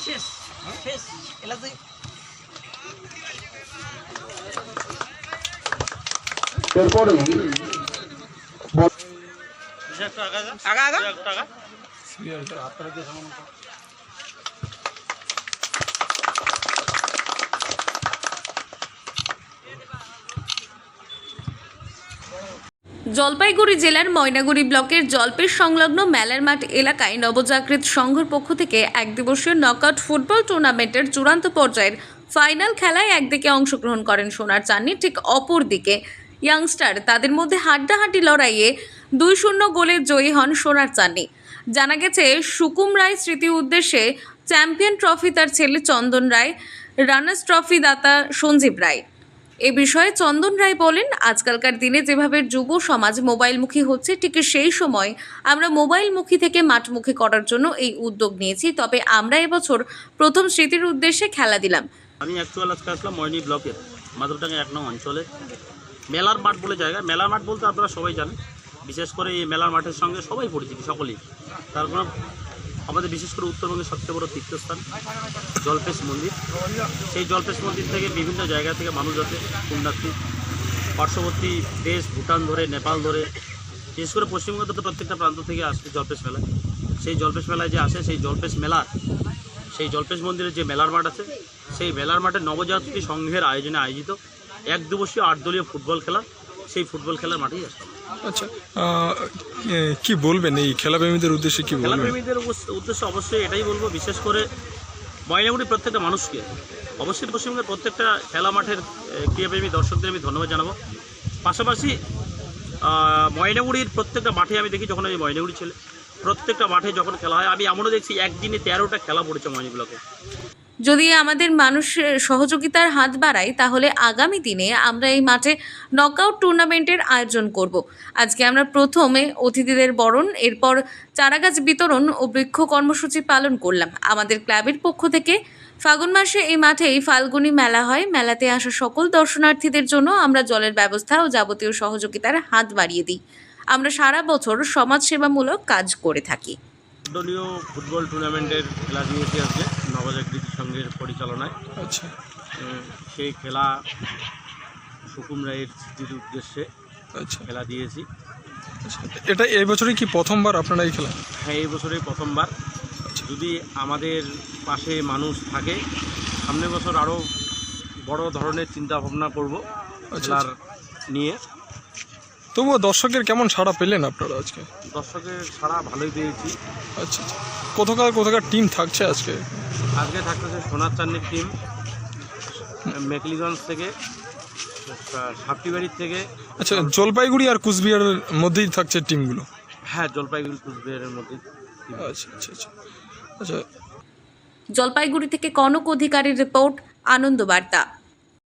শেষ শেষ এলাতে এরপরে আগা আগা জলপাইগুড়ি জেলার ময়নাগুড়ি ব্লকের জলপেশ সংলগ্ন মেলার মাঠ এলাকায় নবজাগৃত সংঘর পক্ষ থেকে এক দিবসীয় নকআউট ফুটবল টুর্নামেন্টের চূড়ান্ত পর্যায়ের ফাইনাল খেলায় একদিকে অংশগ্রহণ করেন সোনার চান্নি ঠিক অপর দিকে। ইয়াংস্টার তাদের মধ্যে হাড্ডাহাড্ডি লড়াইয়ে দুই শূন্য গোলে জয়ী হন সোনার চান্নি জানা গেছে, সুকুম রায় স্মৃতি উদ্দেশ্যে চ্যাম্পিয়ন ট্রফি তার ছেলে চন্দন রায়, রানার্স ট্রফি দাতা সঞ্জীব রায়। এ বিষয়ে চন্দন রায় বলেন, আজকালকার দিনে যেভাবে যুব সমাজ মোবাইলমুখী হচ্ছে, ঠিক সেই সময় আমরা মোবাইলমুখী থেকে মাঠমুখী করার জন্য এই উদ্যোগ নিয়েছি। তবে আমরা এবছর প্রথম স্মৃতির উদ্দেশ্যে খেলা দিলাম। আমি অ্যাকচুয়াল আজকে আসলাম ময়নি ব্লকের, মাদুরডাঙ্গা এক নং অঞ্চলে। মেলার মাঠ বলে জায়গা। মেলার মাঠ বলতে আপনারা সবাই জানেন। বিশেষ করে এই মেলার মাঠের সঙ্গে সবাই পরিচিত, সকলেই। তার কারণ আমাদের বিশেষ করে উত্তরবঙ্গের সবচেয়ে বড় তীর্থস্থান জলপেশ মন্দির। সেই জলপেশ মন্দির থেকে বিভিন্ন জায়গা থেকে মানুষ আসে, পুণ্যার্থী। পার্শ্ববর্তী দেশ, ভুটান ধরে, নেপাল ধরে, বিশেষ করে পশ্চিমবঙ্গ তো প্রত্যেকটা প্রান্ত থেকে আসে জলপেশ মেলায় সেই জলপেশ মেলায় যে আসে, সেই জলপেশ মেলার সেই জলপেশ মন্দিরের যে মেলার মাঠ আছে, সেই মেলার মাঠে নবজাতি সংঘের আয়োজনে আয়োজিত এক দিবসীয় আট দলীয় ফুটবল খেলা, সেই ফুটবল খেলার মাঠেই আসে। আচ্ছা কি বলবেন? এই খেলাপ্রেমীদের উদ্দেশ্যে কি খেলাপ্রেমীদের উদ্দেশ্য- অবশ্যই এটাই বলব, বিশেষ করে ময়নাগুড়ি প্রত্যেকটা মানুষকে। অবশ্যই পশ্চিমবঙ্গের প্রত্যেকটা খেলা মাঠের ক্রিয়াপ্রেমী দর্শকদের আমি ধন্যবাদ জানাব। পাশাপাশি ময়নাগুড়ির প্রত্যেকটা মাঠে আমি দেখি যখন আমি ময়নাগুড়ি ছেলে প্রত্যেকটা মাঠে যখন খেলা হয়, আমি এমনও দেখছি একদিনে তেরোটা খেলা পড়েছে ময়নাগুলোকে যদি আমাদের মানুষ সহযোগিতার হাত বাড়ায়, তাহলে আগামী দিনে আমরা এই মাঠে নকআউট টুর্নামেন্টের আয়োজন করব। আজকে আমরা প্রথমে অতিথিদের বরণ, এরপর চারাগাছ বিতরণ ও বৃক্ষ কর্মসূচি পালন করলাম। আমাদের ক্লাবের পক্ষ থেকে ফাগুন মাসে এই মাঠেই ফাল্গুনী মেলা হয়। মেলাতে আসা সকল দর্শনার্থীদের জন্য আমরা জলের ব্যবস্থা ও যাবতীয় সহযোগিতার হাত বাড়িয়ে দিই। আমরা সারা বছর সমাজসেবামূলক কাজ করে থাকি। দলীয় ফুটবল টুর্নামেন্টের খেলা দিয়েছি আজকে নবজাগৃতি সংঘের পরিচালনায়। আচ্ছা। সেই খেলা সুকুম রায়ের স্মৃতির উদ্দেশ্যে আচ্ছা। খেলা দিয়েছি। আচ্ছা। এটা এই বছরই কি প্রথমবার আপনারা এই খেলা? হ্যাঁ এই বছরে প্রথমবার। যদি আমাদের পাশে মানুষ থাকে সামনের বছর আরও বড় ধরনের চিন্তা ভাবনা করব আচ্ছা, খেলার নিয়ে। তবুও দর্শকের কেমন সাড়া পেলেন আপনারা আজকে? দর্শকের সারা ভালোই পেয়েছি। আচ্ছা আচ্ছা। কোথাকার কোথাকার টিম থাকছে আজকে? আজকে থাকতেছে সোনার চান্দির টিম মেকলিগঞ্জ থেকে সাপটিবাড়ির থেকে। আচ্ছা জলপাইগুড়ি আর কুচবিহারের মধ্যেই থাকছে টিমগুলো হ্যাঁ জলপাইগুড়ি কুচবিহারের মধ্যে আচ্ছা আচ্ছা আচ্ছা। আচ্ছা। জলপাইগুড়ি থেকে কনক অধিকারীর রিপোর্ট আনন্দ বার্তা।